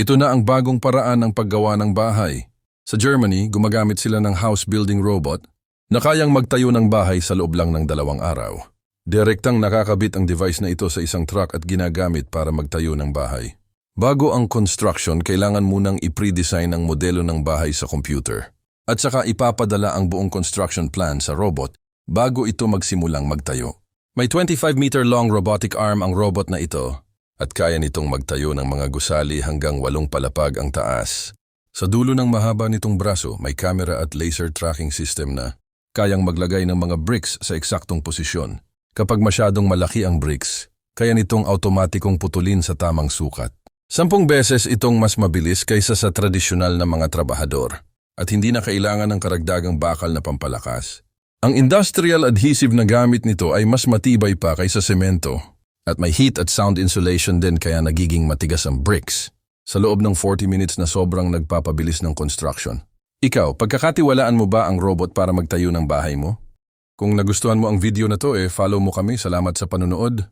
Ito na ang bagong paraan ng paggawa ng bahay. Sa Germany, gumagamit sila ng house building robot na kayang magtayo ng bahay sa loob lang ng dalawang araw. Direktang nakakabit ang device na ito sa isang truck at ginagamit para magtayo ng bahay. Bago ang construction, kailangan munang i-pre-design ang modelo ng bahay sa computer. At saka ipapadala ang buong construction plan sa robot bago ito magsimulang magtayo. May 25-meter long robotic arm ang robot na ito at kaya nitong magtayo ng mga gusali hanggang walong palapag ang taas. Sa dulo ng mahaba nitong braso, may camera at laser tracking system na kayang maglagay ng mga bricks sa eksaktong posisyon. Kapag masyadong malaki ang bricks, kaya nitong automatikong putulin sa tamang sukat. Sampung beses itong mas mabilis kaysa sa tradisyonal na mga trabahador at hindi na kailangan ng karagdagang bakal na pampalakas. Ang industrial adhesive na gamit nito ay mas matibay pa kaysa semento at may heat at sound insulation din kaya nagiging matigas ang bricks. Sa loob ng 40 minutes na sobrang nagpapabilis ng construction. Ikaw, pagkakatiwalaan mo ba ang robot para magtayo ng bahay mo? Kung nagustuhan mo ang video na to, eh follow mo kami. Salamat sa panonood.